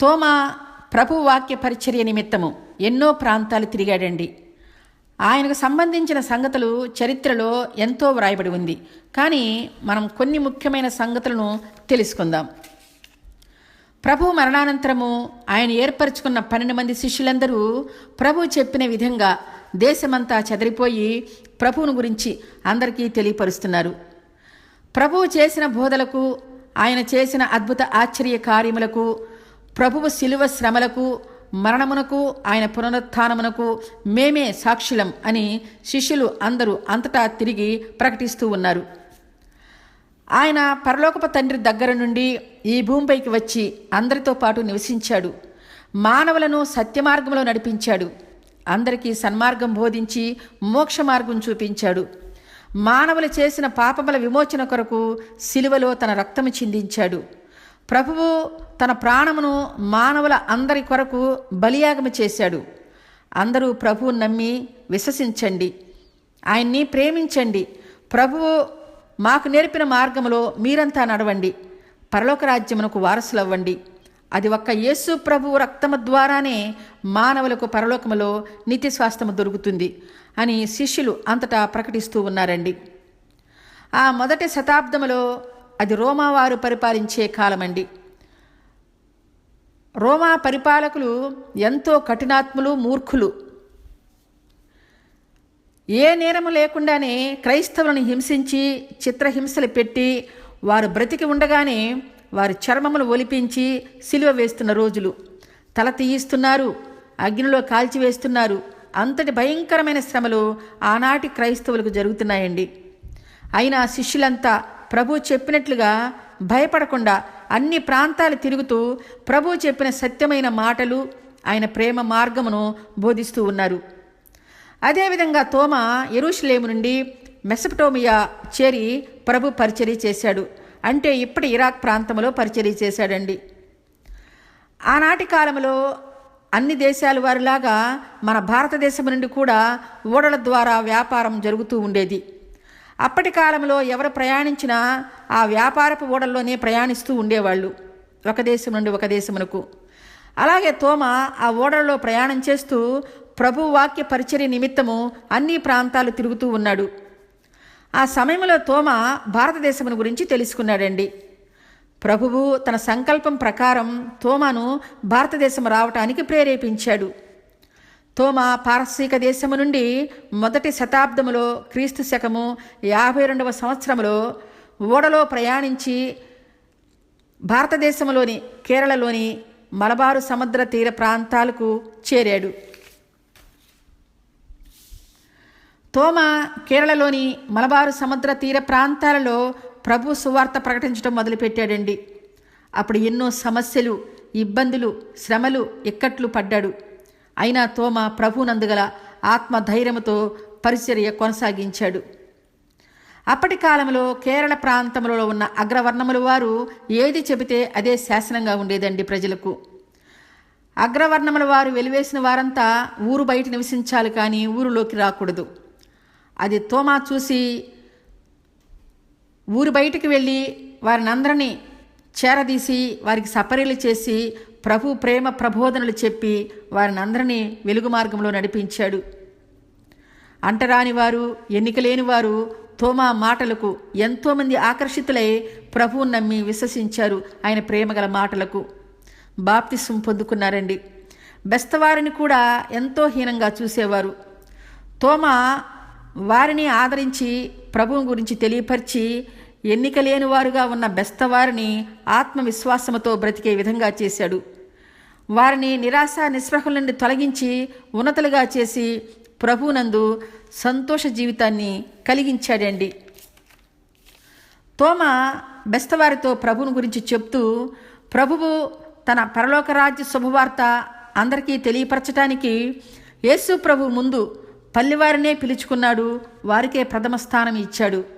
తోమా ప్రభు వాక్య పరిచర్య నిమిత్తము ఎన్నో ప్రాంతాలు తిరిగాడండి. ఆయనకు సంబంధించిన సంగతులు చరిత్రలో ఎంతో వ్రాయబడి ఉంది. కానీ మనం కొన్ని ముఖ్యమైన సంగతులను తెలుసుకుందాం. ప్రభు మరణానంతరము ఆయన ఏర్పరచుకున్న పన్నెండు మంది శిష్యులందరూ ప్రభు చెప్పిన విధంగా దేశమంతా చెదిరిపోయి ప్రభువును గురించి అందరికీ తెలియపరుస్తున్నారు. ప్రభువు చేసిన బోధలకు ఆయన చేసిన అద్భుత ఆశ్చర్య కార్యములకు ప్రభువు శిలువ శ్రమలకు మరణమునకు ఆయన పునరుత్థానమునకు మేమే సాక్షులం అని శిష్యులు అందరూ అంతటా తిరిగి ప్రకటిస్తూ ఉన్నారు. ఆయన పరలోకపు తండ్రి దగ్గర నుండి ఈ భూమిపైకి వచ్చి అందరితో పాటు నివసించాడు. మానవులను సత్యమార్గంలో నడిపించాడు. అందరికీ సన్మార్గం బోధించి మోక్ష మార్గం చూపించాడు. మానవులు చేసిన పాపముల విమోచన కొరకు సిలువలో తన రక్తము చిందించాడు. ప్రభువు తన ప్రాణమును మానవుల అందరి కొరకు బలియాగము చేశాడు. అందరూ ప్రభువు నమ్మి విశ్వసించండి. ఆయన్ని ప్రేమించండి. ప్రభువు మాకు నేర్పిన మార్గములో మీరంతా నడవండి. పరలోక రాజ్యమునకు వారసులవ్వండి. అది ఒక్క యేసు ప్రభువు రక్తము ద్వారానే మానవులకు పరలోకములో నిత్య స్వాస్థము దొరుకుతుంది అని శిష్యులు అంతటా ప్రకటిస్తూ ఉన్నారండి. ఆ మొదటి శతాబ్దములో అది రోమావారు పరిపాలించే కాలమండి. రోమా పరిపాలకులు ఎంతో కఠినాత్ములు మూర్ఖులు. ఏ నేరము లేకుండానే క్రైస్తవులను హింసించి చిత్రహింసలు పెట్టి వారు బ్రతికి ఉండగానే వారి చర్మములు ఒలిపించి సిలువ వేస్తున్న రోజులు. తల తీయిస్తున్నారు అగ్నిలో కాల్చివేస్తున్నారు అంతటి భయంకరమైన శ్రమలు ఆనాటి క్రైస్తవులకు జరుగుతున్నాయండి. అయినా శిష్యులంతా ప్రభు చెప్పినట్లుగా భయపడకుండా అన్ని ప్రాంతాలు తిరుగుతూ ప్రభు చెప్పిన సత్యమైన మాటలు ఆయన ప్రేమ మార్గమును బోధిస్తూ ఉన్నారు. అదేవిధంగా తోమ ఎరుషులేము నుండి మెసపటోమియా చేరి ప్రభు పరిచర్య చేశాడు. అంటే ఇప్పటి ఇరాక్ ప్రాంతంలో పరిచర్య చేశాడండి. ఆనాటి కాలంలో అన్ని దేశాల వారిలాగా మన భారతదేశం నుండి కూడా ఓడల ద్వారా వ్యాపారం జరుగుతూ ఉండేది. అప్పటి కాలంలో ఎవరు ప్రయాణించినా ఆ వ్యాపారపు ఓడల్లోనే ప్రయాణిస్తూ ఉండేవాళ్ళు. ఒక దేశం నుండి ఒక దేశమునకు. అలాగే తోమ ఆ ఓడల్లో ప్రయాణం చేస్తూ ప్రభు వాక్య పరిచర్య నిమిత్తము అన్ని ప్రాంతాలు తిరుగుతూ ఉన్నాడు. ఆ సమయంలో తోమ భారతదేశమును గురించి తెలుసుకున్నాడండి. ప్రభువు తన సంకల్పం ప్రకారం తోమాను భారతదేశం రావటానికి ప్రేరేపించాడు. తోమా పారసీక దేశము నుండి మొదటి శతాబ్దములో క్రీస్తు శకము యాభై రెండవ సంవత్సరములో ఓడలో ప్రయాణించి భారతదేశంలోని కేరళలోని మలబారు సముద్ర తీర ప్రాంతాలకు చేరాడు. తోమా కేరళలోని మలబారు సముద్ర తీర ప్రాంతాలలో ప్రభు సువార్త ప్రకటించడం మొదలుపెట్టాడండి. అప్పుడు ఎన్నో సమస్యలు ఇబ్బందులు శ్రమలు ఇక్కట్లు పడ్డాడు. అయినా తోమ ప్రభునందుగల ఆత్మ ధైర్యముతో పరిచర్య కొనసాగించాడు. అప్పటి కాలంలో కేరళ ప్రాంతములలో ఉన్న అగ్రవర్ణముల వారు ఏది చెబితే అదే శాసనంగా ఉండేదండి ప్రజలకు. అగ్రవర్ణముల వారు వెలివేసిన వారంతా ఊరు బయట నివసించాలి కానీ ఊరిలోకి రాకూడదు. అది తోమా చూసి ఊరు బయటికి వెళ్ళి వారినందరినీ చేరదీసి వారికి సపరీలు చేసి ప్రభు ప్రేమ ప్రబోధనలు చెప్పి వారిని అందరినీ వెలుగు మార్గంలో నడిపించాడు. అంటరాని వారు ఎన్నికలేని వారు తోమా మాటలకు ఎంతోమంది ఆకర్షితులై ప్రభువు నమ్మి విశ్వసించారు ఆయన ప్రేమగల మాటలకు. బాప్తిస్వం పొందుకున్నారండి. బెస్తవారిని కూడా ఎంతో హీనంగా చూసేవారు. తోమా వారిని ఆదరించి ప్రభువు గురించి తెలియపరిచి ఎన్నిక లేనివారుగా ఉన్న బెస్తవారిని ఆత్మవిశ్వాసముతో బ్రతికే విధంగా చేశాడు. వారిని నిరాశ నిస్పృహల నుండి తొలగించి ఉన్నతలుగా చేసి ప్రభునందు సంతోష జీవితాన్ని కలిగించాడండి. తోమ బెస్తవారితో ప్రభువుని గురించి చెప్తూ ప్రభువు తన పరలోక రాజ్య శుభవార్త అందరికీ తెలియపరచటానికి యేసు ప్రభు ముందు పల్లివారినే పిలుచుకున్నాడు వారికే ప్రథమ స్థానం ఇచ్చాడు.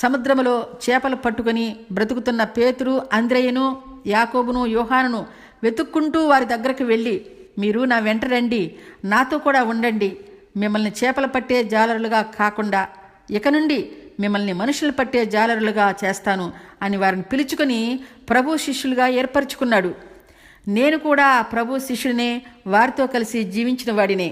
సముద్రములో చేపలు పట్టుకొని బ్రతుకుతున్న పేతురు అంద్రయ్యను యాకోబును యోహానును వెతుక్కుంటూ వారి దగ్గరకు వెళ్ళి మీరు నా వెంట రండి నాతో కూడా ఉండండి. మిమ్మల్ని చేపలు పట్టే జాలరులుగా కాకుండా ఇక నుండి మిమ్మల్ని మనుషులు పట్టే జాలరులుగా చేస్తాను అని వారిని పిలుచుకొని ప్రభు శిష్యులుగా ఏర్పరచుకున్నాడు. నేను కూడా ఆ ప్రభు శిష్యుడినే వారితో కలిసి జీవించిన వాడినే.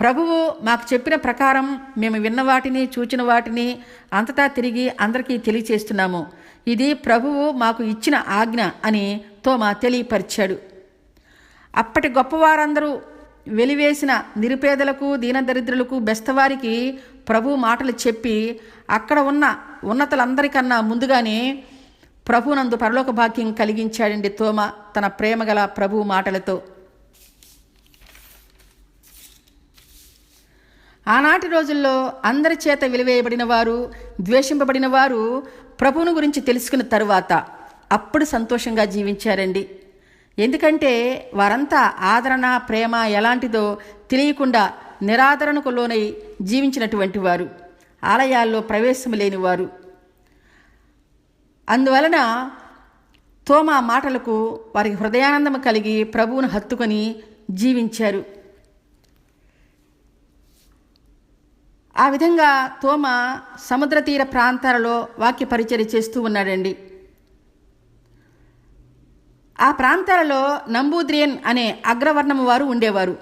ప్రభువు మాకు చెప్పిన ప్రకారం మేము విన్న వాటిని చూచిన వాటిని అంతటా తిరిగి అందరికీ తెలియచేస్తున్నాము. ఇది ప్రభువు మాకు ఇచ్చిన ఆజ్ఞ అని తోమా తెలియపరిచాడు. అప్పటి గొప్పవారందరూ వెలివేసిన నిరుపేదలకు దీనదరిద్రులకు బెస్తవారికి ప్రభు మాటలు చెప్పి అక్కడ ఉన్న ఉన్నతులందరికన్నా ముందుగానే ప్రభునందు పరలోక భాగ్యం కలిగించాడండి తోమ తన ప్రేమగల ప్రభు మాటలతో. ఆనాటి రోజుల్లో అందరి చేత విలువేయబడిన వారు ద్వేషింపబడిన వారు ప్రభువును గురించి తెలుసుకున్న తరువాత అప్పుడు సంతోషంగా జీవించారండి. ఎందుకంటే వారంతా ఆదరణ ప్రేమ ఎలాంటిదో తెలియకుండా నిరాదరణకు లోనై జీవించినటువంటి వారు ఆలయాల్లో ప్రవేశం లేని వారు. అందువలన తోమా మాటలకు వారికి హృదయానందం కలిగి ప్రభువును హత్తుకొని జీవించారు. ఆ విధంగా తోమ సముద్ర తీర ప్రాంతాలలో వాక్య పరిచర్య చేస్తూ ఉన్నాడండి. ఆ ప్రాంతాలలో నంబూద్రియన్ అనే అగ్రవర్ణము వారు ఉండేవారు.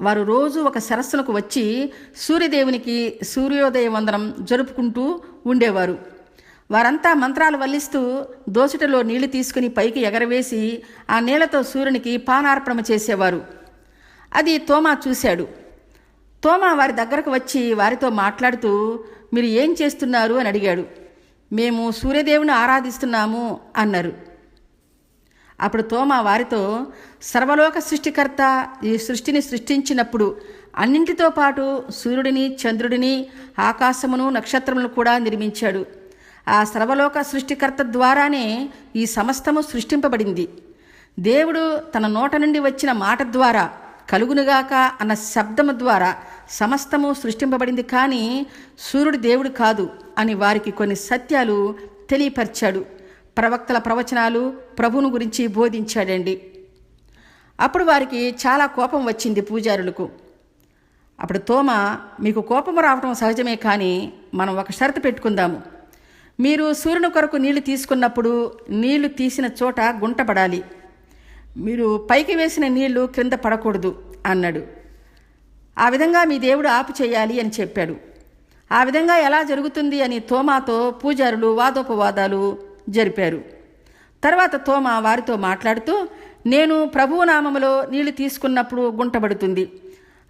వారు రోజు ఒక సరస్సులకు వచ్చి సూర్యదేవునికి సూర్యోదయ వందనం జరుపుకుంటూ ఉండేవారు. వారంతా మంత్రాలు వల్లిస్తూ దోసిటలో నీళ్ళు తీసుకుని పైకి ఎగరవేసి ఆ నీళ్ళతో సూర్యునికి పానార్పణ చేసేవారు. అది తోమా చూశాడు. తోమా వారి దగ్గరకు వచ్చి వారితో మాట్లాడుతూ మీరు ఏం చేస్తున్నారు? అని అడిగాడు. మేము సూర్యదేవుని ఆరాధిస్తున్నాము అన్నారు. అప్పుడు తోమా వారితో సర్వలోక సృష్టికర్త ఈ సృష్టిని సృష్టించినప్పుడు అన్నింటితో పాటు సూర్యుడిని చంద్రుడిని ఆకాశమును నక్షత్రములను కూడా నిర్మించాడు. ఆ సర్వలోక సృష్టికర్త ద్వారానే ఈ సమస్తము సృష్టింపబడింది. దేవుడు తన నోట నుండి వచ్చిన మాట ద్వారా కలుగునుగాక అన్న శబ్దము ద్వారా సమస్తము సృష్టింపబడింది కానీ సూర్యుడు దేవుడు కాదు అని వారికి కొన్ని సత్యాలు తెలియపరిచాడు. ప్రవక్తల ప్రవచనాలు ప్రభువును గురించి బోధించాడండి. అప్పుడు వారికి చాలా కోపం వచ్చింది పూజారులకు. అప్పుడు తోమ మీకు కోపం రావటం సహజమే కానీ మనం ఒక షరతు పెట్టుకుందాము. మీరు సూర్యుని కొరకు నీళ్ళు తీసుకున్నప్పుడు నీళ్ళు తీసిన చోట గుంటపడాలి. మీరు పైకి వేసిన నీళ్ళు క్రింద పడకూడదు అన్నాడు. ఆ విధంగా మీ దేవుడు ఆపు చేయాలి అని చెప్పాడు. ఆ విధంగా ఎలా జరుగుతుంది అని తోమాతో పూజారులు వాదోపవాదాలు జరిపారు. తర్వాత తోమ వారితో మాట్లాడుతూ నేను ప్రభువు నామములో నీళ్ళు తీసుకున్నప్పుడు గుంటబడుతుంది.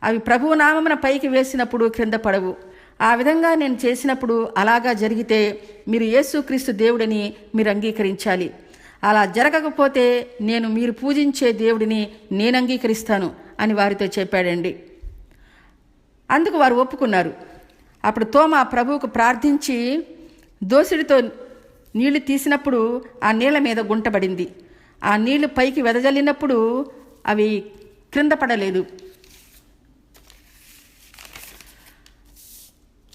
అవి ప్రభువు నామమున పైకి వేసినప్పుడు క్రింద పడవు. ఆ విధంగా నేను చేసినప్పుడు అలాగా జరిగితే మీరు యేసుక్రీస్తు దేవుడని మీరు అంగీకరించాలి. అలా జరగకపోతే నేను మీరు పూజించే దేవుడిని నేను అంగీకరిస్తాను అని వారితో చెప్పాడండి. అందుకు వారు ఒప్పుకున్నారు. అప్పుడు తోమ ప్రభువుకు ప్రార్థించి దోసిడితో నీళ్ళు తీసినప్పుడు ఆ నీళ్ళ మీద గుంటబడింది. ఆ నీళ్ళు పైకి వెదజల్లినప్పుడు అవి క్రింద పడలేదు.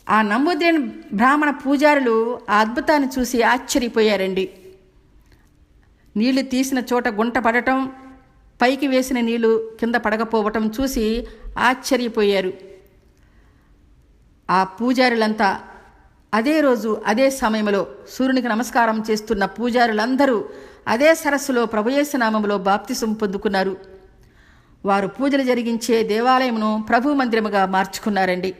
ఆ నమ్మోదేని బ్రాహ్మణ పూజారులు ఆ అద్భుతాన్ని చూసి ఆశ్చర్యపోయారండి. నీళ్ళు తీసిన చోట గుంట పడటం పైకి వేసిన నీళ్ళు కింద పడకపోవటం చూసి ఆశ్చర్యపోయారు. ఆ పూజారులంతా అదే రోజు అదే సమయంలో సూర్యునికి నమస్కారం చేస్తున్న పూజారులందరూ అదే సరస్సులో ప్రభుయేసునామంలో బాప్తిసం పొందుకున్నారు. వారు పూజలు జరిగించే దేవాలయమును ప్రభు మందిరముగా మార్చుకున్నారండి.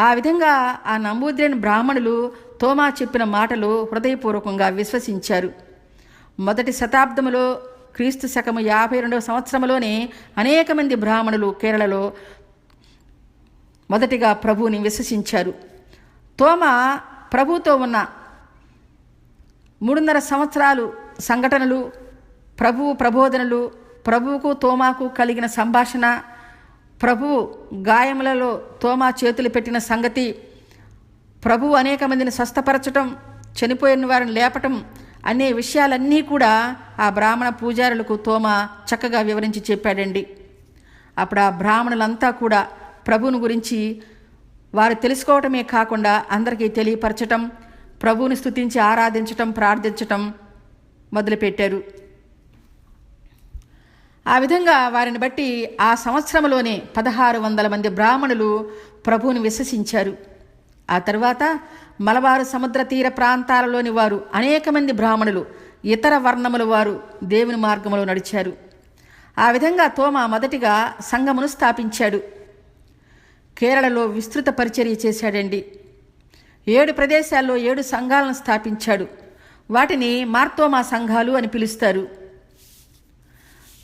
ఆ విధంగా ఆ నమూద్రైన బ్రాహ్మణులు తోమా చెప్పిన మాటలు హృదయపూర్వకంగా విశ్వసించారు. మొదటి శతాబ్దములో క్రీస్తు శకము యాభై రెండవ సంవత్సరంలోనే అనేక మంది బ్రాహ్మణులు కేరళలో మొదటిగా ప్రభువుని విశ్వసించారు. తోమ ప్రభుతో ఉన్న మూడున్నర సంవత్సరాలు సంఘటనలు ప్రభువు ప్రబోధనలు ప్రభువుకు తోమాకు కలిగిన సంభాషణ ప్రభువు గాయములలో తోమా చేతులు పెట్టిన సంగతి ప్రభువు అనేక మందిని స్వస్థపరచటం చనిపోయిన వారిని లేపటం అనే విషయాలన్నీ కూడా ఆ బ్రాహ్మణ పూజారులకు తోమ చక్కగా వివరించి చెప్పాడండి. అప్పుడు ఆ బ్రాహ్మణులంతా కూడా ప్రభువుని గురించి వారు తెలుసుకోవటమే కాకుండా అందరికీ తెలియపరచటం ప్రభువుని స్తుతించి ఆరాధించటం ప్రార్థించటం మొదలుపెట్టారు. ఆ విధంగా వారిని బట్టి ఆ సంవత్సరంలోనే పదహారు వందల మంది బ్రాహ్మణులు ప్రభువుని విశ్వసించారు. ఆ తర్వాత మలబారు సముద్ర తీర ప్రాంతాలలోని వారు అనేక మంది బ్రాహ్మణులు ఇతర వర్ణముల వారు దేవుని మార్గములో నడిచారు. ఆ విధంగా తోమా మొదటిగా సంఘమును స్థాపించాడు. కేరళలో విస్తృత పరిచర్య చేశాడండి. ఏడు ప్రదేశాల్లో ఏడు సంఘాలను స్థాపించాడు. వాటిని మార్తోమా సంఘాలు అని పిలుస్తారు.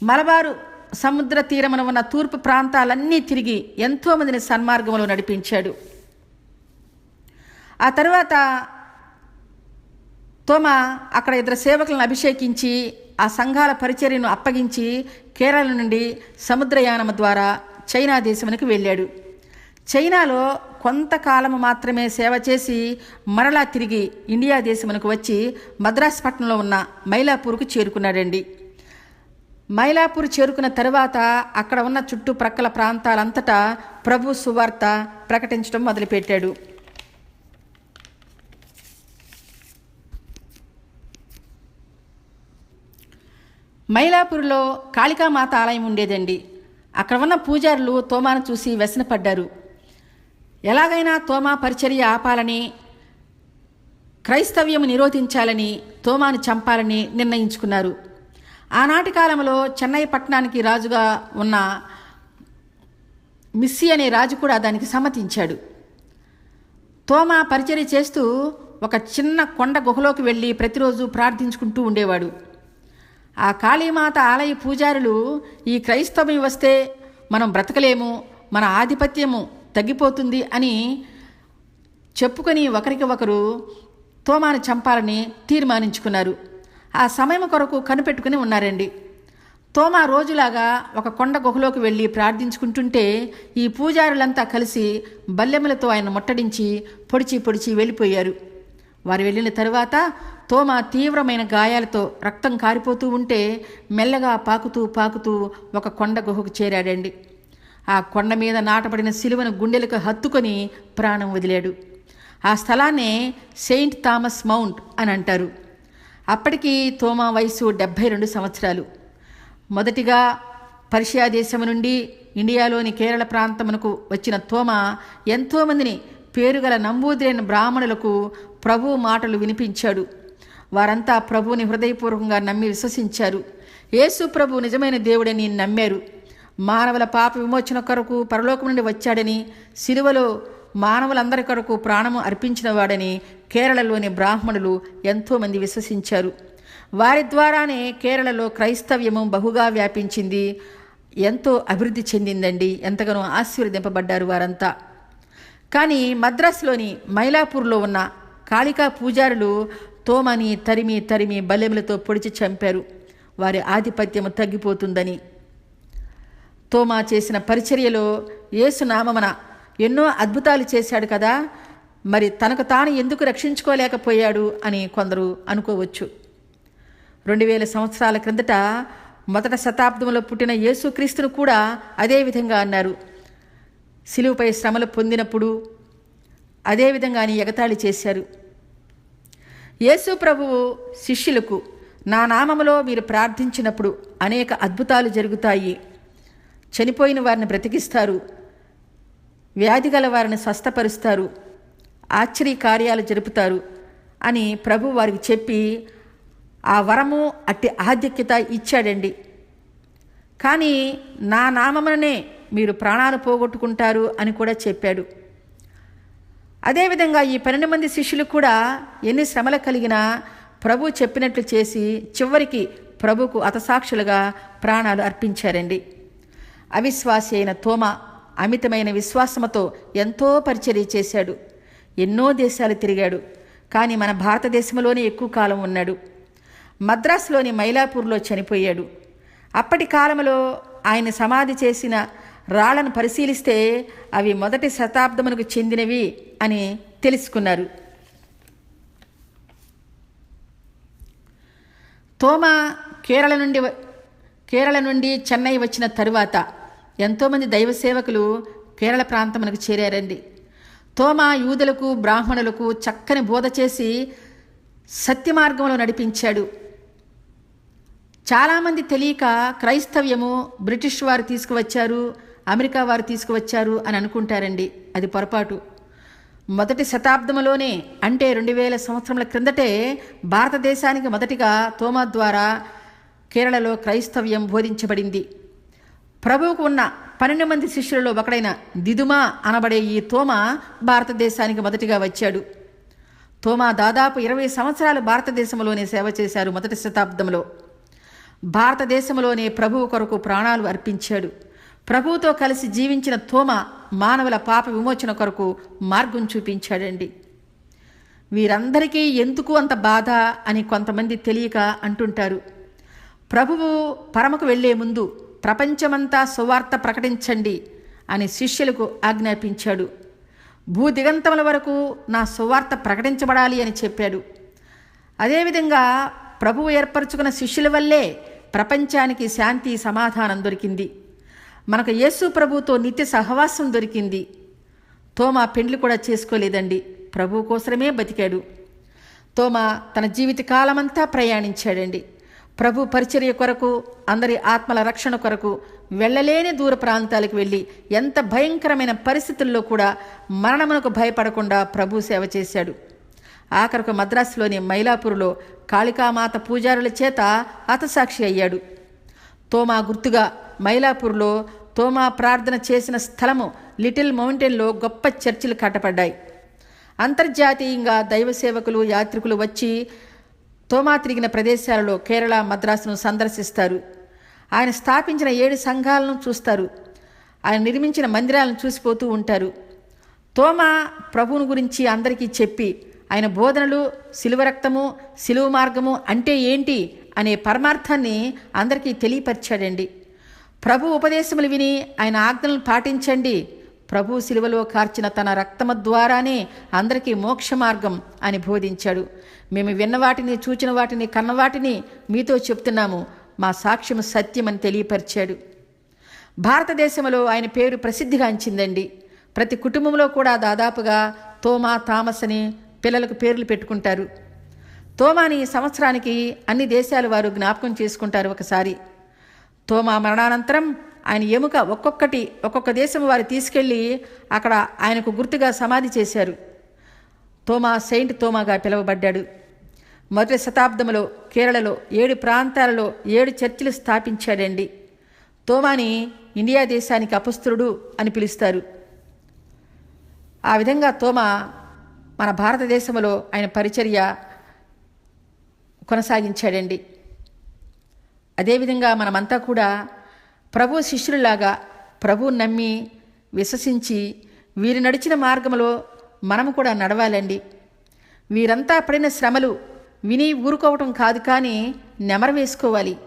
మలబారు సముద్ర తీరమున ఉన్న తూర్పు ప్రాంతాలన్నీ తిరిగి ఎంతోమందిని సన్మార్గంలో నడిపించాడు. ఆ తర్వాత తోమ అక్కడ ఇద్దరు సేవకులను అభిషేకించి ఆ సంఘాల పరిచర్యను అప్పగించి కేరళ నుండి సముద్రయానం ద్వారా చైనా దేశమునికి వెళ్ళాడు. చైనాలో కొంతకాలము మాత్రమే సేవ చేసి మరలా తిరిగి ఇండియా దేశమునకు వచ్చి మద్రాసు పట్టణంలో ఉన్న మైలాపూర్కు చేరుకున్నాడండి. మైలాపూర్ చేరుకున్న తరువాత అక్కడ ఉన్న చుట్టుప్రక్కల ప్రాంతాలంతటా ప్రభు సువార్త ప్రకటించడం మొదలుపెట్టాడు. మైలాపూర్లో కాళికామాత ఆలయం ఉండేదండి. అక్కడ ఉన్న పూజారులు తోమాను చూసి వ్యసనపడ్డారు. ఎలాగైనా తోమా పరిచర్య ఆపాలని క్రైస్తవ్యము నిరోధించాలని తోమాను చంపాలని నిర్ణయించుకున్నారు. ఆనాటి కాలంలో చెన్నై పట్టణానికి రాజుగా ఉన్న మిస్సి అనే రాజు కూడా దానికి సమ్మతించాడు. తోమా పరిచర్య చేస్తూ ఒక చిన్న కొండ గుహలోకి వెళ్ళి ప్రతిరోజు ప్రార్థించుకుంటూ ఉండేవాడు. ఆ కాళీమాత ఆలయ పూజారులు ఈ క్రైస్తవం వస్తే మనం బ్రతకలేము మన ఆధిపత్యము తగ్గిపోతుంది అని చెప్పుకొని ఒకరికి ఒకరు తోమాను చంపాలని తీర్మానించుకున్నారు. ఆ సమయం కొరకు కనిపెట్టుకుని ఉన్నారండి. తోమా రోజులాగా ఒక కొండ గుహలోకి వెళ్ళి ప్రార్థించుకుంటుంటే ఈ పూజారులంతా కలిసి బల్లెములతో ఆయన ముట్టడించి పొడిచి పొడిచి వెళ్ళిపోయారు. వారు వెళ్ళిన తరువాత తోమ తీవ్రమైన గాయాలతో రక్తం కారిపోతూ ఉంటే మెల్లగా పాకుతూ పాకుతూ ఒక కొండ గుహకు చేరాడండి. ఆ కొండ మీద నాటబడిన సిలువను గుండెలకు హత్తుకొని ప్రాణం వదిలాడు. ఆ స్థలాన్నే సెయింట్ థామస్ మౌంట్ అని అంటారు. అప్పటికి తోమా వయసు డెబ్భై రెండు సంవత్సరాలు. మొదటిగా పర్షియా దేశం నుండి ఇండియాలోని కేరళ ప్రాంతమునకు వచ్చిన తోమ ఎంతోమందిని పేరుగల నంబూదిరైన బ్రాహ్మణులకు ప్రభువు మాటలు వినిపించాడు. వారంతా ప్రభువుని హృదయపూర్వకంగా నమ్మి విశ్వసించారు. యేసు ప్రభు నిజమైన దేవుడని నమ్మారు. మానవుల పాప విమోచన కొరకు పరలోకం నుండి వచ్చాడని సిలువలో మానవులందరి కొరకు ప్రాణము అర్పించిన వాడని కేరళలోని బ్రాహ్మణులు ఎంతోమంది విశ్వసించారు. వారి ద్వారానే కేరళలో క్రైస్తవ్యము బహుగా వ్యాపించింది. ఎంతో అభివృద్ధి చెందిందండి. ఎంతగానో ఆశీర్వదింపబడ్డారు వారంతా. కానీ మద్రాసులోని మైలాపూర్లో ఉన్న కాళికా పూజారులు తోమని తరిమి తరిమి బల్లెములతో పొడిచి చంపారు. వారి ఆధిపత్యము తగ్గిపోతుందని. తోమా చేసిన పరిచర్యలో యేసునామమున ఎన్నో అద్భుతాలు చేశాడు కదా మరి తనకు తాను ఎందుకు రక్షించుకోలేకపోయాడు అని కొందరు అనుకోవచ్చు. రెండు వేల సంవత్సరాల క్రిందట మొదట శతాబ్దంలో పుట్టిన యేసుక్రీస్తును కూడా అదే విధంగా అన్నారు. సిలువుపై శ్రమలు పొందినప్పుడు అదేవిధంగా అని ఎగతాళి చేశారు. యేసు ప్రభువు శిష్యులకు నా నామములో మీరు ప్రార్థించినప్పుడు అనేక అద్భుతాలు జరుగుతాయి. చనిపోయిన వారిని బ్రతికిస్తారు. వ్యాధి గల వారిని స్వస్థపరుస్తారు. ఆశ్చర్య కార్యాలు జరుపుతారు అని ప్రభు వారికి చెప్పి ఆ వరము అట్టి ఆధిక్యత ఇచ్చాడండి. కానీ నా నామముననే మీరు ప్రాణాలు పోగొట్టుకుంటారు అని కూడా చెప్పాడు. అదేవిధంగా ఈ పన్నెండు మంది శిష్యులు కూడా ఎన్ని శ్రమలు కలిగినా ప్రభు చెప్పినట్లు చేసి చివరికి ప్రభుకు అతసాక్షులుగా ప్రాణాలు అర్పించారండి. అవిశ్వాసి అయిన తోమ అమితమైన విశ్వాసముతో ఎంతో పరిచర్య చేశాడు. ఎన్నో దేశాలు తిరిగాడు. కానీ మన భారతదేశంలోనే ఎక్కువ కాలం ఉన్నాడు. మద్రాసులోని మైలాపూర్లో చనిపోయాడు. అప్పటి కాలంలో ఆయన సమాధి చేసిన రాళ్ళను పరిశీలిస్తే అవి మొదటి శతాబ్దమునకు చెందినవి అని తెలుసుకున్నారు. తోమా కేరళ నుండి వ- కేరళ నుండి చెన్నై వచ్చిన తరువాత ఎంతోమంది దైవ సేవకులు కేరళ ప్రాంతమునకు చేరారండి. తోమ యూదులకు బ్రాహ్మణులకు చక్కని బోధ చేసి సత్య మార్గంలో నడిపించాడు. చాలామంది తెలియక క్రైస్తవ్యము బ్రిటిష్ వారు తీసుకువచ్చారు. అమెరికా వారు తీసుకువచ్చారు అని అనుకుంటారండి. అది పొరపాటు. మొదటి శతాబ్దంలోనే అంటే రెండు వేల సంవత్సరముల క్రిందటే భారతదేశానికి మొదటిగా తోమా ద్వారా కేరళలో క్రైస్తవ్యం బోధించబడింది. ప్రభువుకు ఉన్న పన్నెండు మంది శిష్యులలో ఒకడైన దిదుమా అనబడే ఈ తోమ భారతదేశానికి మొదటిగా వచ్చాడు. తోమా దాదాపు ఇరవై సంవత్సరాలు భారతదేశంలోనే సేవ చేశారు మొదటి శతాబ్దంలో భారతదేశంలోనే ప్రభువు కొరకు ప్రాణాలు అర్పించాడు. ప్రభువుతో కలిసి జీవించిన తోమ మానవుల పాప విమోచన కొరకు మార్గం చూపించాడండి. వీరందరికీ ఎందుకు అంత బాధ అని కొంతమంది తెలియక అంటుంటారు. ప్రభువు పరమకు వెళ్ళే ముందు ప్రపంచమంతా సువార్త ప్రకటించండి అని శిష్యులకు ఆజ్ఞాపించాడు. భూదిగంతముల వరకు నా సువార్త ప్రకటించబడాలి అని చెప్పాడు. అదేవిధంగా ప్రభువు ఏర్పరచుకున్న శిష్యుల వల్లే ప్రపంచానికి శాంతి సమాధానం దొరికింది. మనకు యేసు ప్రభుతో నిత్య సహవాసం దొరికింది. తోమా పెండ్లి కూడా చేసుకోలేదండి. ప్రభు కోసమే బతికాడు. తోమా తన జీవిత కాలమంతా ప్రయాణించాడండి. ప్రభు పరిచర్య కొరకు అందరి ఆత్మల రక్షణ కొరకు వెళ్ళలేని దూర ప్రాంతాలకు వెళ్ళి ఎంత భయంకరమైన పరిస్థితుల్లో కూడా మరణమునకు భయపడకుండా ప్రభు సేవ చేశాడు. ఆఖరకు మద్రాసులోని మైలాపూర్లో కాళికామాత పూజారుల చేత హతసాక్షి అయ్యాడు. తోమా గుర్తుగా మైలాపూర్లో తోమా ప్రార్థన చేసిన స్థలము లిటిల్ మౌంటైన్లో గొప్ప చర్చిలు కట్టబడ్డాయి అంతర్జాతీయంగా దైవ సేవకులు యాత్రికులు వచ్చి తోమా తిరిగిన ప్రదేశాలలో కేరళ మద్రాసును సందర్శిస్తారు. ఆయన స్థాపించిన ఏడు సంఘాలను చూస్తారు. ఆయన నిర్మించిన మందిరాలను చూసిపోతూ ఉంటారు. తోమా ప్రభువుని గురించి అందరికీ చెప్పి ఆయన బోధనలు శిలువ రక్తము శిలువ మార్గము అంటే ఏంటి? అనే పరమార్థాన్ని అందరికీ తెలియపరిచాడండి. ప్రభు ఉపదేశములు విని ఆయన ఆజ్ఞలను పాటించండి. ప్రభు శిలువలో కార్చిన తన రక్తము ద్వారానే అందరికీ మోక్ష మార్గం అని బోధించాడు. మేము విన్న వాటిని చూచిన వాటిని కన్న వాటిని మీతో చెప్తున్నాము. మా సాక్ష్యం సత్యమని తెలియపరిచాడు. భారతదేశంలో ఆయన పేరు ప్రసిద్ధిగాంచిందండి ప్రతి కుటుంబంలో కూడా దాదాపుగా తోమా థామస్ అని పిల్లలకు పేర్లు పెట్టుకుంటారు. తోమాని సంవత్సరానికి అన్ని దేశాలు వారు జ్ఞాపకం చేసుకుంటారు ఒకసారి. తోమా మరణానంతరం ఆయన ఎముక ఒక్కొక్కటి ఒక్కొక్క దేశం వారు తీసుకెళ్ళి అక్కడ ఆయనకు గుర్తుగా సమాధి చేశారు. తోమా సెయింట్ తోమాగా పిలువబడ్డాడు. మొదటి శతాబ్దంలో కేరళలో ఏడు ప్రాంతాలలో ఏడు చర్చిలు స్థాపించాడండి. తోమాని ఇండియా దేశానికి అపస్తులుడు అని పిలుస్తారు. ఆ విధంగా తోమా మన భారతదేశంలో ఆయన పరిచర్య కొనసాగించాడండి. అదేవిధంగా మనమంతా కూడా ప్రభు శిష్యులలాగా ప్రభు నమ్మి విశ్వసించి వీరు నడిచిన మార్గంలో మనము కూడా నడవాలండి. వీరంతా పడిన శ్రమలు విని ఊరుకోవటం కాదు కానీ నెమర వేసుకోవాలి.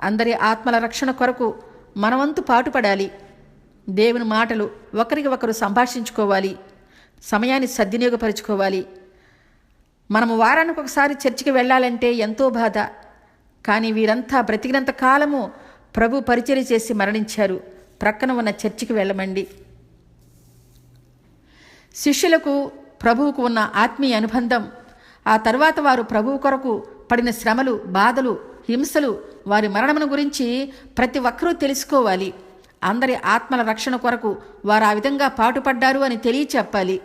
అందరి ఆత్మల రక్షణ కొరకు మనవంతు పాటుపడాలి. దేవుని మాటలు ఒకరికి ఒకరు సంభాషించుకోవాలి. సమయాన్ని సద్వినియోగపరుచుకోవాలి. మనము వారానికి ఒకసారి చర్చికి వెళ్ళాలంటే ఎంతో బాధ. కానీ వీరంతా బ్రతికినంత కాలము ప్రభు పరిచర్య చేసి మరణించారు. ప్రక్కన ఉన్న చర్చికి వెళ్ళమండి. శిష్యులకు ప్రభువుకు ఉన్న ఆత్మీయ అనుబంధం ఆ తర్వాత వారు ప్రభువు కొరకు పడిన శ్రమలు బాధలు హింసలు వారి మరణమును గురించి ప్రతి ఒక్కరూ తెలుసుకోవాలి. అందరి ఆత్మల రక్షణ కొరకు వారు ఆ విధంగా పాటుపడ్డారు అని తెలియచెప్పాలి.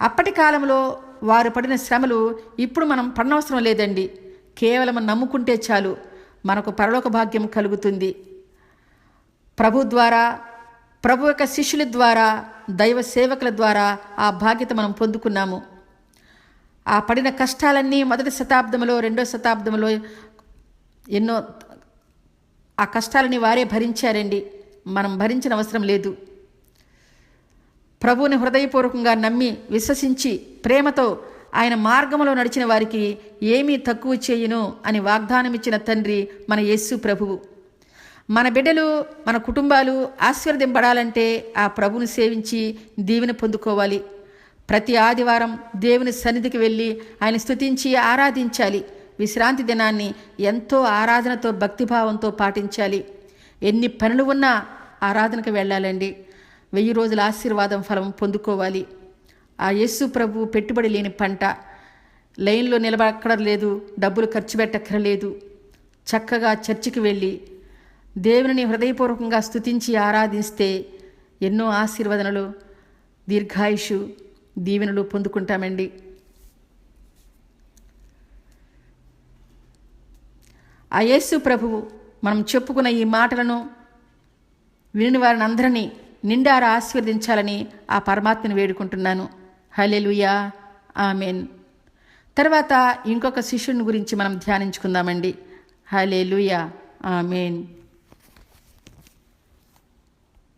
అప్పటి కాలంలో వారు పడిన శ్రమలు ఇప్పుడు మనం పడనవసరం లేదండి. కేవలం నమ్ముకుంటే చాలు. మనకు పరలోక భాగ్యం కలుగుతుంది. ప్రభు ద్వారా ప్రభు యొక్క శిష్యుల ద్వారా దైవ సేవకుల ద్వారా ఆ బాధ్యత మనం పొందుకున్నాము. ఆ పడిన కష్టాలన్నీ మొదటి శతాబ్దంలో రెండో శతాబ్దంలో ఎన్నో ఆ కష్టాలని వారే భరించారండి. మనం భరించిన అవసరం లేదు. ప్రభువుని హృదయపూర్వకంగా నమ్మి విశ్వసించి ప్రేమతో ఆయన మార్గంలో నడిచిన వారికి ఏమీ తక్కువ చేయను అని వాగ్దానం ఇచ్చిన తండ్రి మన యేసు ప్రభువు. మన బిడ్డలు మన కుటుంబాలు ఆశీర్వదింపడాలంటే ఆ ప్రభుని సేవించి దీవెన పొందుకోవాలి. ప్రతి ఆదివారం దేవుని సన్నిధికి వెళ్ళి ఆయన స్తుతించి ఆరాధించాలి. విశ్రాంతి దినాన్ని ఎంతో ఆరాధనతో భక్తిభావంతో పాటించాలి. ఎన్ని పనులు ఉన్నా ఆరాధనకు వెళ్ళాలండి. వెయ్యి రోజుల ఆశీర్వాదం ఫలం పొందుకోవాలి. ఆ యేసు ప్రభు పెట్టుబడి లేని పంట లైన్లో నిలబడక్కర్లేదు డబ్బులు ఖర్చు పెట్టక్కర్లేదు. చక్కగా చర్చికి వెళ్ళి దేవుని హృదయపూర్వకంగా స్తుతించి ఆరాధిస్తే ఎన్నో ఆశీర్వదనలు దీర్ఘాయుషు దీవెనలు పొందుకుంటామండి. ఆ యేసు ప్రభువు మనం చెప్పుకున్న ఈ మాటలను విని వారిని అందరినీ నిండారా ఆశీర్వదించాలని ఆ పరమాత్మను వేడుకుంటున్నాను. Hallelujah amen. తర్వాత ఇంకొక శిష్యుని గురించి మనం ధ్యానించుకుందామండి. హలే ఆమెన్.